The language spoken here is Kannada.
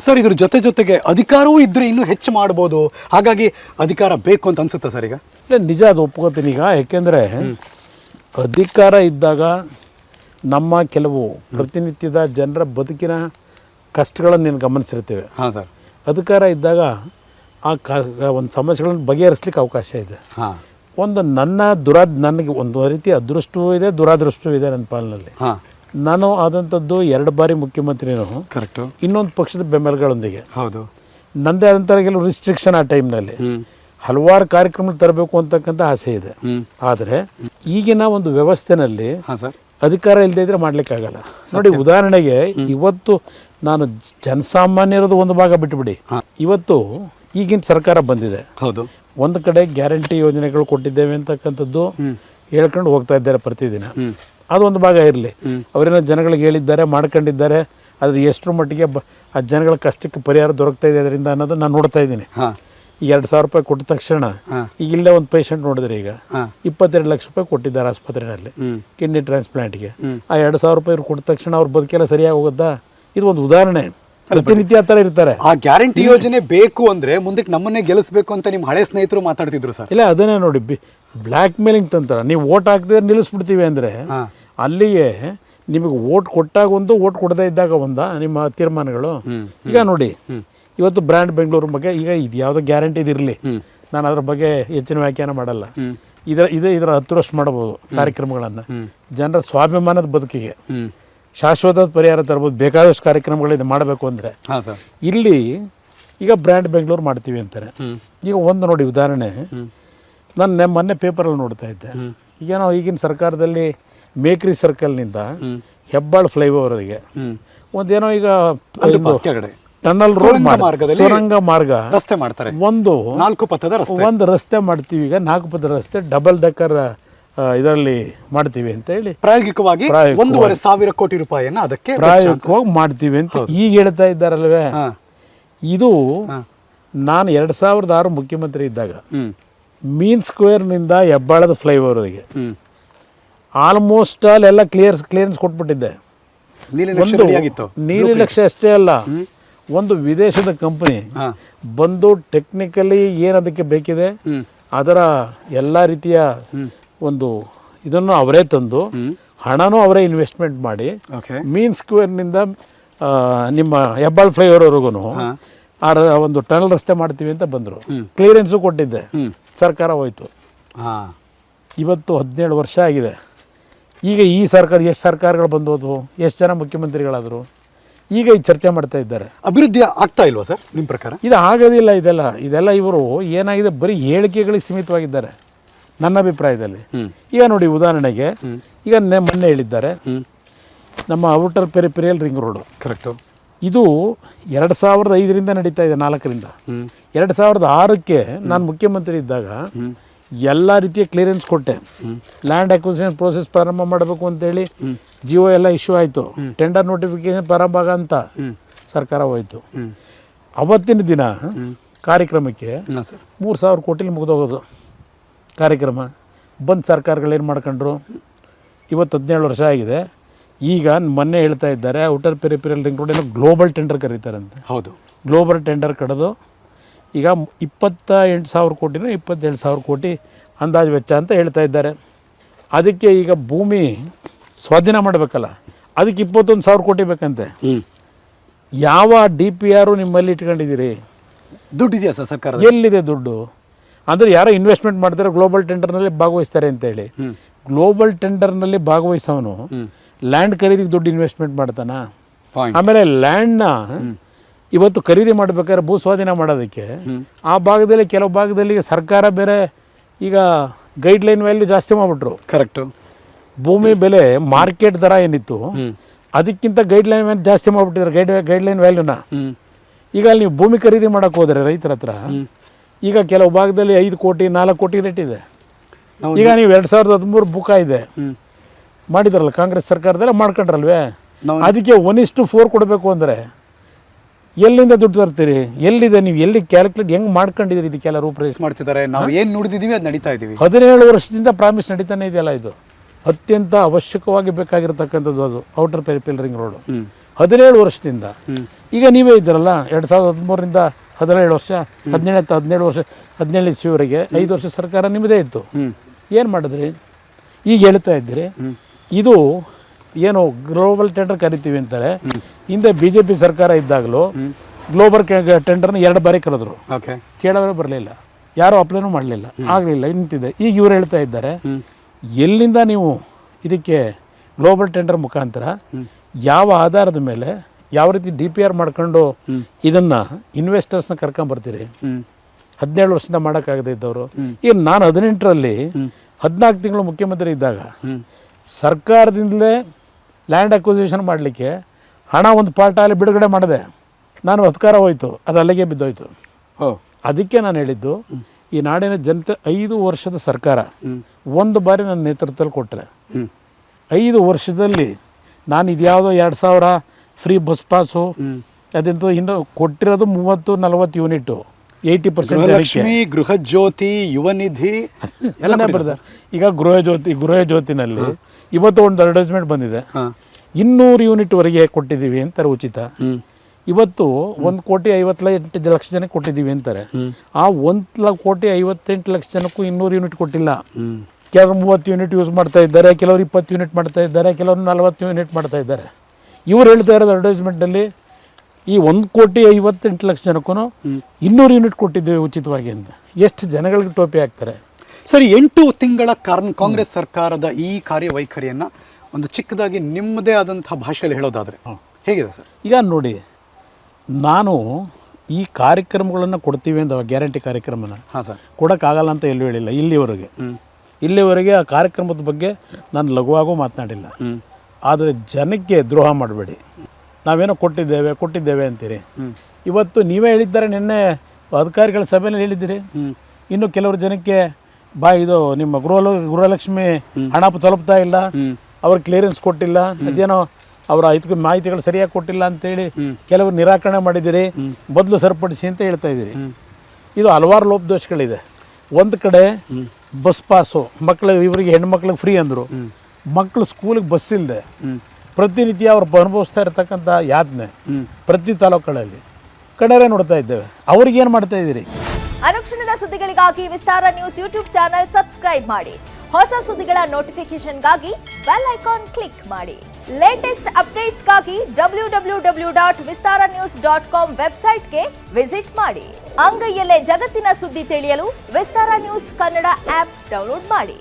ಸರ್ ಇದ್ರ ಜೊತೆ ಜೊತೆಗೆ ಅಧಿಕಾರವೂ ಇದ್ರೆ ಇನ್ನೂ ಹೆಚ್ಚು ಮಾಡ್ಬೋದು. ಹಾಗಾಗಿ ಅಧಿಕಾರ ಬೇಕು ಅಂತ ಅನ್ಸುತ್ತೆ ಸರ್ ಈಗ? ನಿಜ ಅದು ಒಪ್ಕೋತೀನಿ ಈಗ. ಯಾಕೆಂದ್ರೆ ಅಧಿಕಾರ ಇದ್ದಾಗ ನಮ್ಮ ಕೆಲವು ಪ್ರತಿನಿತ್ಯದ ಜನರ ಬದುಕಿನ ಕಷ್ಟಗಳನ್ನು ನೀನು ಗಮನಿಸಿರ್ತೇವೆ. ಹಾಂ ಸರ್. ಅಧಿಕಾರ ಇದ್ದಾಗ ಆ ಕ ಒಂದು ಸಮಸ್ಯೆಗಳನ್ನು ಬಗೆಹರಿಸ್ಲಿಕ್ಕೆ ಅವಕಾಶ ಇದೆ. ಹಾಂ. ಒಂದು ನನ್ನ ದುರಾದ್ ನನಗೆ ಒಂದು ರೀತಿ ಅದೃಷ್ಟವೂ ಇದೆ ದುರಾದೃಷ್ಟವೂ ಇದೆ ನನ್ನ ಪಾಲಿನಲ್ಲಿ ಹಾಂ. ನಾನು ಆದಂಥದ್ದು ಎರಡು ಬಾರಿ ಮುಖ್ಯಮಂತ್ರಿನೂ ಕರೆಕ್ಟು ಇನ್ನೊಂದು ಪಕ್ಷದ ಬೆಂಬಲಗಳೊಂದಿಗೆ. ಹೌದು. ನಂದೇ ಆದಂಥ ಕೆಲವು ರಿಸ್ಟ್ರಿಕ್ಷನ್ ಆ ಟೈಮ್ನಲ್ಲಿ ಹಲವಾರು ಕಾರ್ಯಕ್ರಮ ತರಬೇಕು ಅಂತಕ್ಕಂಥ ಆಸೆ ಇದೆ. ಆದರೆ ಈಗಿನ ಒಂದು ವ್ಯವಸ್ಥೆನಲ್ಲಿ ಅಧಿಕಾರ ಇಲ್ಲದೆ ಇದ್ರೆ ಮಾಡ್ಲಿಕ್ಕಾಗಲ್ಲ. ನೋಡಿ ಉದಾಹರಣೆಗೆ ಇವತ್ತು ನಾನು ಜನಸಾಮಾನ್ಯರದು ಒಂದು ಭಾಗ ಬಿಟ್ಟುಬಿಡಿ. ಇವತ್ತು ಈಗಿನ ಸರ್ಕಾರ ಬಂದಿದೆ. ಹೌದು. ಒಂದು ಕಡೆ ಗ್ಯಾರಂಟಿ ಯೋಜನೆಗಳು ಕೊಟ್ಟಿದ್ದೇವೆ ಅಂತಕ್ಕಂಥದ್ದು ಹೇಳ್ಕೊಂಡು ಹೋಗ್ತಾ ಇದ್ದಾರೆ ಪ್ರತಿದಿನ. ಅದೊಂದು ಭಾಗ ಇರಲಿ. ಅವರೇನೋ ಜನಗಳಿಗೆ ಹೇಳಿದ್ದಾರೆ ಮಾಡ್ಕೊಂಡಿದ್ದಾರೆ. ಅದ್ರ ಎಷ್ಟರ ಮಟ್ಟಿಗೆ ಬ ಆ ಜನಗಳ ಕಷ್ಟಕ್ಕೆ ಪರಿಹಾರ ದೊರಕ್ತಾ ಇದೆ ಅದರಿಂದ ಅನ್ನೋದು ನಾನು ನೋಡ್ತಾ ಇದ್ದೀನಿ. ಈ ಎರಡು ಸಾವಿರ ರೂಪಾಯಿ ಕೊಟ್ಟ ತಕ್ಷಣ ಈಗ ಇಲ್ಲೇ ಒಂದು ಪೇಷಂಟ್ ನೋಡಿದ್ರೆ ಈಗ ಇಪ್ಪತ್ತೆರಡು ಲಕ್ಷ ರೂಪಾಯಿ ಕೊಟ್ಟಿದ್ದಾರೆ ಆಸ್ಪತ್ರೆಯಲ್ಲಿ ಕಿಡ್ನಿ ಟ್ರಾನ್ಸ್ಪ್ಲಾಂಟ್ಗೆ ಆ ಎರಡು ಸಾವಿರ ರೂಪಾಯಿ ಇವ್ರು ಕೊಟ್ಟ ತಕ್ಷಣ ಅವ್ರ ಬದುಕೆಲ್ಲ ಸರಿಯಾಗಿ ಹೋಗುತ್ತಾ? ಇದು ಒಂದು ಉದಾಹರಣೆ. ಪ್ರತಿನಿತ್ಯ ಆ ಥರ ಇರ್ತಾರೆ. ಆ ಗ್ಯಾರಂಟಿ ಯೋಜನೆ ಬೇಕು ಅಂದ್ರೆ ಮುಂದಕ್ಕೆ ನಮ್ಮನ್ನೇ ಗೆಲ್ಲಿಸಬೇಕು ಅಂತ ನಿಮ್ಮ ಹಳೆ ಸ್ನೇಹಿತರು ಮಾತಾಡ್ತಿದ್ರು ಸರ್. ಇಲ್ಲ ಅದನ್ನೇ ನೋಡಿ ಬಿ ಬ್ಲ್ಯಾಕ್ ಮೇಲಿಂಗ್ ತಂತ್ರ. ನೀವು ಓಟ್ ಹಾಕಿದ್ರೆ ನಿಲ್ಲಿಸ್ಬಿಡ್ತೀವಿ ಅಂದರೆ ಹಾಂ ಅಲ್ಲಿಗೆ ನಿಮಗೆ ಓಟ್ ಕೊಟ್ಟಾಗ ಒಂದು ಓಟ್ ಕೊಡದೇ ಇದ್ದಾಗ ಒಂದ ನಿಮ್ಮ ತೀರ್ಮಾನಗಳು. ಈಗ ನೋಡಿ ಇವತ್ತು ಬ್ರ್ಯಾಂಡ್ ಬೆಂಗಳೂರು ಬಗ್ಗೆ ಈಗ ಇದು ಯಾವುದೋ ಗ್ಯಾರಂಟಿ ಇದಿರಲಿ ನಾನು ಅದ್ರ ಬಗ್ಗೆ ಹೆಚ್ಚಿನ ವ್ಯಾಖ್ಯಾನ ಮಾಡಲ್ಲ. ಇದರ ಇದೇ ಇದರ ಹತ್ತರಷ್ಟು ಮಾಡಬಹುದು ಕಾರ್ಯಕ್ರಮಗಳನ್ನು. ಜನರ ಸ್ವಾಭಿಮಾನದ ಬದುಕಿಗೆ ಶಾಶ್ವತ ಪರಿಹಾರ ತರಬಹುದು ಬೇಕಾದಷ್ಟು ಕಾರ್ಯಕ್ರಮಗಳು ಇದು ಮಾಡಬೇಕು ಅಂದರೆ. ಇಲ್ಲಿ ಈಗ ಬ್ರ್ಯಾಂಡ್ ಬೆಂಗಳೂರು ಮಾಡ್ತೀವಿ ಅಂತಾರೆ. ಈಗ ಒಂದು ನೋಡಿ ಉದಾಹರಣೆ. ನಾನು ಮೊನ್ನೆ ಪೇಪರಲ್ಲಿ ನೋಡ್ತಾ ಇದ್ದೆ. ಈಗ ನಾವು ಈಗಿನ ಸರ್ಕಾರದಲ್ಲಿ ಮೇಕ್ರಿ ಸರ್ಕಲ್ನಿಂದ ಹೆಬ್ಬಾಳ್ ಫ್ಲೈಓವರ್ಗೆ ಒಂದೇನೋ ಈಗ ಟನಲ್ ರೋಡ್ ಸುರಂಗ ಮಾರ್ಗ ರಸ್ತೆ ಮಾಡ್ತಾರೆ. ಒಂದು ನಾಲ್ಕು ಪಥದ ರಸ್ತೆ. ಒಂದು ರಸ್ತೆ ಮಾಡ್ತೀವಿ ಈಗ ನಾಲ್ಕು ಪಥದ ರಸ್ತೆ ಡಬಲ್ ಡೆಕ್ಕರ್ ಇದರಲ್ಲಿ ಮಾಡ್ತೀವಿ ಅಂತ ಹೇಳಿ ಪ್ರಾಯೋಗಿಕವಾಗಿ. ಒಂದೂವರೆ ಸಾವಿರ ಕೋಟಿ ರೂಪಾಯಿಯನ್ನ ಅದಕ್ಕೆ ಪ್ರಾಯೋಗಿಕವಾಗಿ ಮಾಡ್ತೀವಿ ಅಂತ ಈಗ ಹೇಳ್ತಾ ಇದ್ದಾರಲ್ವೇ? ಇದು ನಾನು ಎರಡು ಸಾವಿರದ ಆರು ಮುಖ್ಯಮಂತ್ರಿ ಇದ್ದಾಗ ಮೀನ್ ಮೀನ್ ಸ್ಕ್ವೇರ್ನಿಂದ ಹೆಬ್ಬಾಳದ ಫ್ಲೈಓವರ್ಗೆ ಆಲ್ಮೋಸ್ಟ್ ಆಲ್ ಎಲ್ಲ ಕ್ಲಿಯರ್ ಕ್ಲಿಯರೆನ್ಸ್ ಕೊಟ್ಬಿಟ್ಟಿದ್ದೆ. ಒಂದು ನೀಲಿ ಲಕ್ಷ ಅಷ್ಟೇ ಅಲ್ಲ. ಒಂದು ವಿದೇಶದ ಕಂಪನಿ ಬಂದು ಟೆಕ್ನಿಕಲಿ ಏನದಕ್ಕೆ ಬೇಕಿದೆ? ಅದರ ಎಲ್ಲ ರೀತಿಯ ಒಂದು ಇದನ್ನು ಅವರೇ ತಂದು ಹಣನೂ ಅವರೇ ಇನ್ವೆಸ್ಟ್ಮೆಂಟ್ ಮಾಡಿ ಓಕೆ ಮೀನ್ ಸ್ಕ್ವೇರ್ನಿಂದ ನಿಂದ ನಿಮ್ಮ ಹೆಬ್ಬಾಳ್ ಫ್ಲೈಓವರ್ವರೆಗೂ ಆ ಒಂದು ಟನಲ್ ರಸ್ತೆ ಮಾಡ್ತೀವಿ ಅಂತ ಬಂದರು. ಕ್ಲಿಯರೆನ್ಸು ಕೊಟ್ಟಿದ್ದೆ. ಸರ್ಕಾರ ಹೋಯಿತು. ಹಾಂ. ಇವತ್ತು ಹದಿನೇಳು ವರ್ಷ ಆಗಿದೆ. ಈಗ ಈ ಸರ್ಕಾರ ಎಷ್ಟು ಸರ್ಕಾರಗಳು ಬಂದು ಹೋದ್ವು ಎಷ್ಟು ಜನ ಮುಖ್ಯಮಂತ್ರಿಗಳಾದರು ಈಗ ಈ ಚರ್ಚೆ ಮಾಡ್ತಾ ಇದ್ದಾರೆ. ಅಭಿವೃದ್ಧಿ ಆಗ್ತಾ ಇಲ್ವಾ ಸರ್ ನಿಮ್ಮ ಪ್ರಕಾರ? ಇದು ಆಗೋದಿಲ್ಲ ಇದೆಲ್ಲ. ಇದೆಲ್ಲ ಇವರು ಏನಾಗಿದೆ ಬರೀ ಹೇಳಿಕೆಗಳಿಗೆ ಸೀಮಿತವಾಗಿದ್ದಾರೆ ನನ್ನ ಅಭಿಪ್ರಾಯದಲ್ಲಿ. ಈಗ ನೋಡಿ ಉದಾಹರಣೆಗೆ ಈಗ ಮೊನ್ನೆ ಹೇಳಿದ್ದಾರೆ ನಮ್ಮ outer peripheral ring road. Correct ಇದು ಎರಡು ಸಾವಿರದ ಐದರಿಂದ ನಡೀತಾ ಇದೆ ನಾಲ್ಕರಿಂದ. ಎರಡು ಸಾವಿರದ ಆರಕ್ಕೆ ನಾನು ಮುಖ್ಯಮಂತ್ರಿ ಇದ್ದಾಗ ಎಲ್ಲ ರೀತಿಯ ಕ್ಲಿಯರೆನ್ಸ್ ಕೊಟ್ಟೆ. ಲ್ಯಾಂಡ್ ಅಕ್ವಿಸಿಷನ್ ಪ್ರೋಸೆಸ್ ಪ್ರಾರಂಭ ಮಾಡಬೇಕು ಅಂತೇಳಿ ಜಿಯೋ ಎಲ್ಲ ಇಶ್ಯೂ ಆಯಿತು. ಟೆಂಡರ್ ನೋಟಿಫಿಕೇಶನ್ ಪ್ರಾರಂಭ ಆಗ ಅಂತ ಸರ್ಕಾರ ಹೋಯಿತು. ಅವತ್ತಿನ ದಿನ ಕಾರ್ಯಕ್ರಮಕ್ಕೆ ಮೂರು ಸಾವಿರ ಕೋಟಿಲಿ ಮುಗಿದೋಗೋದು. ಕಾರ್ಯಕ್ರಮ. ಬಂದು ಸರ್ಕಾರಗಳೇನು ಮಾಡ್ಕೊಂಡ್ರು? ಇವತ್ತು ಹದಿನೇಳು ವರ್ಷ ಆಗಿದೆ. ಈಗ ಮೊನ್ನೆ ಹೇಳ್ತಾ ಇದ್ದಾರೆ ಔಟರ್ ಪೆರಿಪೆರಿಯಲ್ ರಿಂಗ್ ರೋಡ್ ಏನೋ ಗ್ಲೋಬಲ್ ಟೆಂಡರ್ ಕರೀತಾರಂತೆ. ಹೌದು. ಗ್ಲೋಬಲ್ ಟೆಂಡರ್ ಕಳೆದು ಈಗ ಇಪ್ಪತ್ತ ಎಂಟು ಸಾವಿರ ಕೋಟಿನೂ ಇಪ್ಪತ್ತೆಂಟು ಸಾವಿರ ಕೋಟಿ ಅಂದಾಜು ವೆಚ್ಚ ಅಂತ ಹೇಳ್ತಾ ಇದ್ದಾರೆ. ಅದಕ್ಕೆ ಈಗ ಭೂಮಿ ಸ್ವಾಧೀನ ಮಾಡಬೇಕಲ್ಲ ಅದಕ್ಕೆ ಇಪ್ಪತ್ತೊಂದು ಸಾವಿರ ಕೋಟಿ ಬೇಕಂತೆ. ಯಾವ ಡಿ ಪಿ ಆರು ನಿಮ್ಮಲ್ಲಿ ಇಟ್ಕೊಂಡಿದ್ದೀರಿ? ದುಡ್ಡಿದೆಯಾ ಸರ್ ಸರ್ಕಾರ ಎಲ್ಲಿದೆ ದುಡ್ಡು? ಅಂದರೆ ಯಾರೋ ಇನ್ವೆಸ್ಟ್ಮೆಂಟ್ ಮಾಡ್ತಾರೆ ಗ್ಲೋಬಲ್ ಟೆಂಡರ್ನಲ್ಲಿ ಭಾಗವಹಿಸ್ತಾರೆ ಅಂತೇಳಿ. ಗ್ಲೋಬಲ್ ಟೆಂಡರ್ನಲ್ಲಿ ಭಾಗವಹಿಸೋನು ಲ್ಯಾಂಡ್ ಖರೀದಿಗೆ ದುಡ್ಡು ಇನ್ವೆಸ್ಟ್ಮೆಂಟ್ ಮಾಡ್ತಾನ? ಆಮೇಲೆ ಲ್ಯಾಂಡ್ನ ಇವತ್ತು ಖರೀದಿ ಮಾಡಬೇಕಾದ್ರೆ ಭೂ ಸ್ವಾಧೀನ ಮಾಡೋದಕ್ಕೆ ಆ ಭಾಗದಲ್ಲಿ ಕೆಲವು ಭಾಗದಲ್ಲಿ ಸರ್ಕಾರ ಬೇರೆ ಈಗ ಗೈಡ್ಲೈನ್ ವ್ಯಾಲ್ಯೂ ಜಾಸ್ತಿ ಮಾಡಿಬಿಟ್ರು. ಕರೆಕ್ಟು ಭೂಮಿ ಬೆಲೆ ಮಾರ್ಕೆಟ್ ದರ ಏನಿತ್ತು ಅದಕ್ಕಿಂತ ಗೈಡ್ಲೈನ್ ವ್ಯಾಲ್ಯೂ ಜಾಸ್ತಿ ಮಾಡಿಬಿಟ್ಟಿದ್ದಾರೆ ಗೈಡ್ ಗೈಡ್ಲೈನ್ ವ್ಯಾಲ್ಯೂನ ಈಗ ಅಲ್ಲಿ ನೀವು ಭೂಮಿ ಖರೀದಿ ಮಾಡೋಕೆ ಹೋದರೆ ರೈತರ ಹತ್ರ ಈಗ ಕೆಲವು ಭಾಗದಲ್ಲಿ ಐದು ಕೋಟಿ ನಾಲ್ಕು ಕೋಟಿ ರೇಟ್ ಇದೆ. ಈಗ ನೀವು ಎರಡು ಸಾವಿರದ ಹದಿಮೂರು ಬುಕ್ ಇದೆ. ಮಾಡಿದರಲ್ಲ ಮಾಡಿದ್ರಲ್ಲ ಕಾಂಗ್ರೆಸ್ ಸರ್ಕಾರದಲ್ಲ ಮಾಡ್ಕೊಂಡ್ರಲ್ವೇ? ಅದಕ್ಕೆ ಒನ್ ಇಷ್ಟು ಫೋರ್ ಕೊಡಬೇಕು ಅಂದರೆ ಎಲ್ಲಿಂದ ದುಡ್ಡು ತರ್ತೀರಿ? ಎಲ್ಲಿದೆ ನೀವು? ಎಲ್ಲಿ ಕ್ಯಾಲ್ಕುಲೇಟ್ ಹೆಂಗ್ ಮಾಡ್ಕೊಂಡಿದ್ದೀರಿ ಇದಕ್ಕೆಲ್ಲ ರೂಪರೇಷ್ ಮಾಡ್ತಿದ್ದಾರೆ? ನಾವು ಏನು ನೋಡಿದೀವಿ ಅದು ನಡೀತಾ ಇದ್ದೀವಿ ಹದಿನೇಳು ವರ್ಷದಿಂದ ಪ್ರಾಮಿಸ್ ನಡೀತಾನೆ ಇದೆಯಲ್ಲ ಇದು. ಅತ್ಯಂತ ಅವಶ್ಯಕವಾಗಿ ಬೇಕಾಗಿರ್ತಕ್ಕಂಥದ್ದು ಅದು ಔಟರ್ ಪೆರಿಪಿಲ್ ರಿಂಗ್ ರೋಡು ಹದಿನೇಳು ವರ್ಷದಿಂದ. ಈಗ ನೀವೇ ಇದ್ದೀರಲ್ಲ ಎರಡು ಸಾವಿರದ ಹದಿಮೂರರಿಂದ ಹದಿನೇಳು ವರ್ಷ ಹದಿನೇಳು ಹತ್ತು ಹದಿನೇಳು ವರ್ಷ ಹದಿನೇಳು ಇಸ್ವಿವರೆಗೆ ಐದು ವರ್ಷ ಸರ್ಕಾರ ನಿಮ್ಮದೇ ಇತ್ತು. ಏನು ಮಾಡಿದ್ರಿ? ಈಗ ಹೇಳ್ತಾ ಇದ್ದೀರಿ ಇದು ಏನು ಗ್ಲೋಬಲ್ ಟೆಂಡರ್ ಕರಿತೀವಿ ಅಂತಾರೆ. ಹಿಂದೆ ಬಿ ಜೆ ಪಿ ಸರ್ಕಾರ ಇದ್ದಾಗಲೂ ಗ್ಲೋಬಲ್ ಟೆಂಡರ್ನ ಎರಡು ಬಾರಿ ಕರೆದ್ರು. ಓಕೆ ಕೇಳೋರು ಬರಲಿಲ್ಲ. ಯಾರು ಅಪ್ಲೈನೂ ಮಾಡಲಿಲ್ಲ. ಆಗಲಿಲ್ಲ ನಿಂತಿದೆ. ಈಗ ಇವ್ರು ಹೇಳ್ತಾ ಇದ್ದಾರೆ ಎಲ್ಲಿಂದ ನೀವು ಇದಕ್ಕೆ ಗ್ಲೋಬಲ್ ಟೆಂಡರ್ ಮುಖಾಂತರ ಯಾವ ಆಧಾರದ ಮೇಲೆ ಯಾವ ರೀತಿ ಡಿ ಪಿ ಆರ್ ಮಾಡ್ಕೊಂಡು ಇದನ್ನು ಇನ್ವೆಸ್ಟರ್ಸ್ನ ಕರ್ಕೊಂಬರ್ತೀರಿ ಹದಿನೇಳು ವರ್ಷದಿಂದ ಮಾಡೋಕ್ಕಾಗದೇ ಇದ್ದವರು. ಈಗ ನಾನು ಹದಿನೆಂಟರಲ್ಲಿ ಹದಿನಾಲ್ಕು ತಿಂಗಳು ಮುಖ್ಯಮಂತ್ರಿ ಇದ್ದಾಗ ಸರ್ಕಾರದಿಂದಲೇ ಲ್ಯಾಂಡ್ ಅಕ್ವಿಸಿಷನ್ ಮಾಡಲಿಕ್ಕೆ ಹಣ ಒಂದು ಪಾರ್ಟ್ ಅಲ್ಲಿ ಬಿಡುಗಡೆ ಮಾಡಿದೆ. ನಾನು ಅಧಿಕಾರ ಹೋಯಿತು. ಅದು ಅಲ್ಲಿಗೆ ಬಿದ್ದೋಯ್ತು. ಅದಕ್ಕೆ ನಾನು ಹೇಳಿದ್ದು ಈ ನಾಡಿನ ಜನತೆ ಐದು ವರ್ಷದ ಸರ್ಕಾರ ಒಂದು ಬಾರಿ ನನ್ನ ನೇತೃತ್ವದಲ್ಲಿ ಕೊಟ್ಟರೆ ಐದು ವರ್ಷದಲ್ಲಿ ನಾನು ಇದ್ಯಾವುದೋ ಎರಡು ಸಾವಿರ ಫ್ರೀ ಬಸ್ ಪಾಸು ಅದಂತೂ ಇನ್ನು ಕೊಟ್ಟಿರೋದು ಮೂವತ್ತು ನಲವತ್ತು ಯೂನಿಟು ಏಯ್ಟಿ ಪರ್ಸೆಂಟ್ ಗೃಹಲಕ್ಷ್ಮಿ ಗೃಹ ಜ್ಯೋತಿ ಯುವ ನಿಧಿ ಎಲ್ಲ ಬರ್ತಾರೆ ಈಗ ಗೃಹ ಜ್ಯೋತಿ ಗೃಹ ಜ್ಯೋತಿನಲ್ಲಿ ಇವತ್ತು ಒಂದು ಅಡ್ವರ್ಟೈಸ್ಮೆಂಟ್ ಬಂದಿದೆ. ಇನ್ನೂರು ಯೂನಿಟ್ ವರೆಗೆ ಕೊಟ್ಟಿದ್ದೀವಿ ಅಂತಾರೆ ಉಚಿತ. ಇವತ್ತು ಒಂದು ಕೋಟಿ ಐವತ್ತೆಂಟು ಲಕ್ಷ ಜನಕ್ಕೆ ಕೊಟ್ಟಿದ್ದೀವಿ ಅಂತಾರೆ. ಆ ಒಂದು ಕೋಟಿ ಐವತ್ತೆಂಟು ಲಕ್ಷ ಜನಕ್ಕೂ ಇನ್ನೂರು ಯೂನಿಟ್ ಕೊಟ್ಟಿಲ್ಲ. ಕೆಲವರು ಮೂವತ್ತು ಯೂನಿಟ್ ಯೂಸ್ ಮಾಡ್ತಾ ಇದ್ದಾರೆ ಕೆಲವರು ಇಪ್ಪತ್ತು ಯೂನಿಟ್ ಮಾಡ್ತಾ ಇದ್ದಾರೆ ಕೆಲವರು ನಲವತ್ತು ಯೂನಿಟ್ ಮಾಡ್ತಾ ಇದ್ದಾರೆ. ಇವ್ರು ಹೇಳ್ತಾ ಇರೋದು ಅಡ್ವರ್ಟೈಸ್ಮೆಂಟಲ್ಲಿ ಈ ಒಂದು ಕೋಟಿ ಐವತ್ತೆಂಟು ಲಕ್ಷ ಜನಕ್ಕೂ ಇನ್ನೂರು ಯೂನಿಟ್ ಕೊಟ್ಟಿದ್ದೇವೆ ಉಚಿತವಾಗಿ ಅಂತ. ಎಷ್ಟು ಜನಗಳಿಗೆ ಟೋಪಿ ಹಾಕ್ತಾರೆ? ಸರಿ ಎಂಟು ತಿಂಗಳ ಕಾರಣ ಕಾಂಗ್ರೆಸ್ ಸರ್ಕಾರದ ಈ ಕಾರ್ಯವೈಖರಿಯನ್ನು ಒಂದು ಚಿಕ್ಕದಾಗಿ ನಿಮ್ಮದೇ ಆದಂತಹ ಭಾಷೆಯಲ್ಲಿ ಹೇಳೋದಾದ್ರೆ. ಹೇಗಿದೆ ಸರ್? ಈಗ ನೋಡಿ ನಾನು ಈ ಕಾರ್ಯಕ್ರಮಗಳನ್ನು ಕೊಡ್ತೀವಿ ಅಂತ ಗ್ಯಾರಂಟಿ ಕಾರ್ಯಕ್ರಮನ ಹಾಂ ಸರ್. ಕೊಡೋಕ್ಕಾಗಲ್ಲ ಅಂತ ಎಲ್ಲೂ ಹೇಳಿಲ್ಲ ಇಲ್ಲಿವರೆಗೆ. ಇಲ್ಲಿವರೆಗೆ ಆ ಕಾರ್ಯಕ್ರಮದ ಬಗ್ಗೆ ನಾನು ಲಘುವಾಗೂ ಮಾತನಾಡಿಲ್ಲ. ಆದರೆ ಜನಕ್ಕೆ ದ್ರೋಹ ಮಾಡಬೇಡಿ. ನಾವೇನೋ ಕೊಟ್ಟಿದ್ದೇವೆ ಕೊಟ್ಟಿದ್ದೇವೆ ಅಂತೀರಿ. ಇವತ್ತು ನೀವೇ ಹೇಳಿದ್ದಾರೆ ನಿನ್ನೆ ಅಧಿಕಾರಿಗಳ ಸಭೆಯಲ್ಲಿ ಹೇಳಿದ್ದೀರಿ. ಇನ್ನು ಕೆಲವರು ಜನಕ್ಕೆ ಬಾ ಇದು ನಿಮ್ಮ ಗೃಹ ಗೃಹಲಕ್ಷ್ಮಿ ಹಣ ತಲುಪ್ತಾ ಇಲ್ಲ ಅವ್ರ ಕ್ಲಿಯರೆನ್ಸ್ ಕೊಟ್ಟಿಲ್ಲ ಅದೇನೋ ಅವರ ಇದಕ್ಕೆ ಮಾಹಿತಿಗಳು ಸರಿಯಾಗಿ ಕೊಟ್ಟಿಲ್ಲ ಅಂತೇಳಿ ಕೆಲವರು ನಿರಾಕರಣೆ ಮಾಡಿದ್ದೀರಿ. ಬದಲು ಸರಿಪಡಿಸಿ ಅಂತ ಹೇಳ್ತಾ ಇದ್ದೀರಿ. ಇದು ಹಲವಾರು ಲೋಪದೋಷಗಳಿದೆ. ಒಂದು ಕಡೆ ಬಸ್ ಪಾಸು ಮಕ್ಕಳು ಇವರಿಗೆ ಹೆಣ್ಮಕ್ಳಿಗೆ ಫ್ರೀ ಅಂದರು. ಮಕ್ಕಳು ಸ್ಕೂಲಿಗೆ ಬಸ್ ಇಲ್ಲದೆ ಪ್ರತಿನಿತ್ಯ ಅವ್ರು ಅನುಭವಿಸ್ತಾ ಇರ್ತಕ್ಕಂಥ ಯಾತನೆ ಪ್ರತಿ ತಾಲೂಕುಗಳಲ್ಲಿ. ಕಡೆರೆ ನೋಡ್ತಾ ಇದ್ದೇವೆ. ಅವ್ರಿಗೇನು ಮಾಡ್ತಾ ಇದ್ದೀರಿ? ಅನುಕ್ಷಣದ ಸುದ್ದಿಗಳಿಗಾಗಿ Vistara news YouTube channel subscribe ಮಾಡಿ. ಹೊಸ ಸುದ್ದಿಗಳ ನೋಟಿಫಿಕೇಶನ್ಗಾಗಿ ಬೆಲ್ ಐಕಾನ್ ಕ್ಲಿಕ್ ಮಾಡಿ. Latest ಅಪ್ಡೇಟ್ಸ್ಗಾಗಿ W W W dot Vistara news dot com ವೆಬ್ಸೈಟ್ಗೆ ವಿಸಿಟ್ ಮಾಡಿ. ಅಂಗೈಯಲ್ಲೇ ಜಗತ್ತಿನ ಸುದ್ದಿ ತಿಳಿಯಲು Vistara news Kannada app download ಮಾಡಿ.